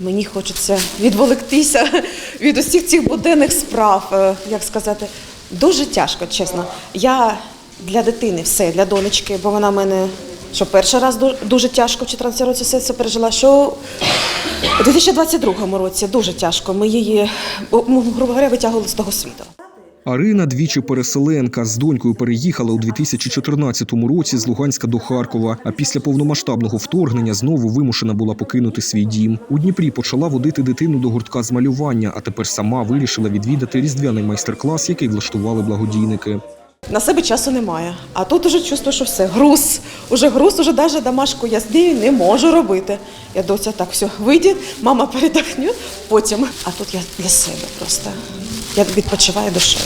Мені хочеться відволіктися від усіх цих буденних справ, е, як сказати. Дуже тяжко, чесно. Я для дитини все, для донечки, бо вона в мене що перший раз дуже тяжко в 14 році все це пережила, що у 2022 році дуже тяжко. Ми її, грубо говоря, витягували з того світу. Арина двічі переселенка з донькою переїхала у 2014 році з Луганська до Харкова. А після повномасштабного вторгнення знову вимушена була покинути свій дім. У Дніпрі почала водити дитину до гуртка з малювання, а тепер сама вирішила відвідати різдвяний майстер-клас, який влаштували благодійники. На себе часу немає. А тут уже чувствую, що все, груз. Уже груз, уже навіть домашку я не можу робити. Я доця так, все, вийде, мама передохне, потім. А тут я для себе просто. Я відпочиваю душою.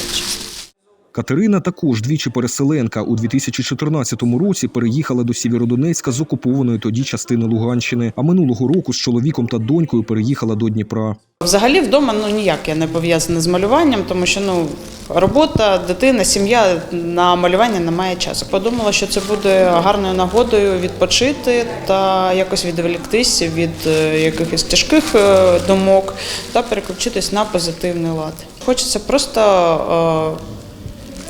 Катерина також двічі переселенка. У 2014 році переїхала до Сєвєродонецька з окупованої тоді частини Луганщини. А минулого року з чоловіком та донькою переїхала до Дніпра. Взагалі вдома ну ніяк я не пов'язана з малюванням, тому що ну робота, дитина, сім'я на малювання немає часу. Подумала, що це буде гарною нагодою відпочити та якось відволіктися від е, якихось тяжких е, думок та переключитись на позитивний лад. Хочеться просто.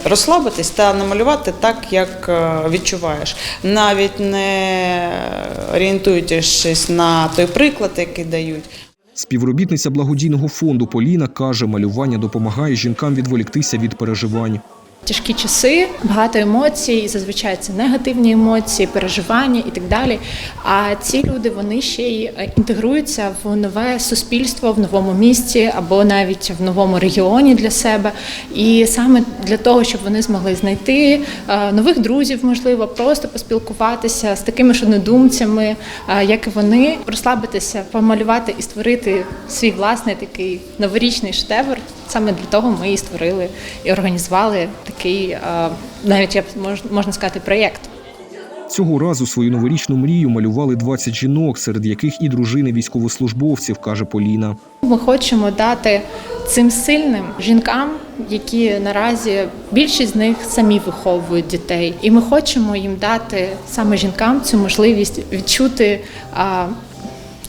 Розслабитись та намалювати так, як е, відчуваєш, навіть не орієнтуючись на той приклад, який дають. Співробітниця благодійного фонду Поліна каже, малювання допомагає жінкам відволіктися від переживань. Тяжкі часи, багато емоцій, зазвичай це негативні емоції, переживання і так далі. А ці люди вони ще й е, інтегруються в нове суспільство в новому місті або навіть в новому регіоні для себе. І саме для того, щоб вони змогли знайти е, нових друзів, можливо, просто поспілкуватися з такими ж однодумцями, е, як і вони, розслабитися, помалювати і створити свій власний такий новорічний шедевр. Саме для того ми і створили і організували такий, е, навіть я мож- можна сказати, проєкт. Цього разу свою новорічну мрію малювали 20 жінок, серед яких і дружини військовослужбовців, каже Поліна. Ми хочемо дати цим сильним жінкам, які наразі більшість з них самі виховують дітей, і ми хочемо їм дати саме жінкам цю можливість відчути а,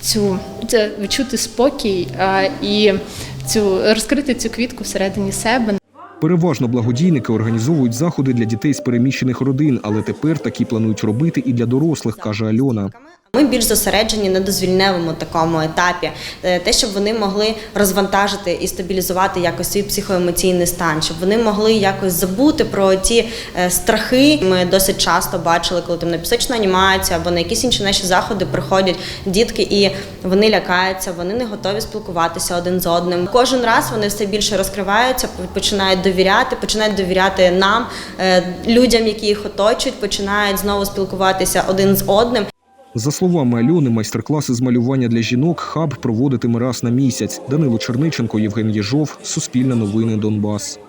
цю відчути спокій а, і цю розкрити цю квітку всередині себе. Переважно благодійники організовують заходи для дітей з переміщених родин, але тепер такі планують робити і для дорослих, каже Альона. Ми більш зосереджені на дозвільневому такому етапі, Е, те, щоб вони могли розвантажити і стабілізувати якось свій психоемоційний стан, щоб вони могли якось забути про ті е, страхи. Ми досить часто бачили, коли там на пісочну анімацію або на якісь інші наші заходи приходять дітки, і вони лякаються, вони не готові спілкуватися один з одним. Кожен раз вони все більше розкриваються, починають довіряти, починають довіряти нам, е, людям, які їх оточують, починають знову спілкуватися один з одним. За словами Альони, майстер-класи з малювання для жінок хаб проводитиме раз на місяць. Данило Черниченко, Євген Єжов, Суспільне новини Донбас.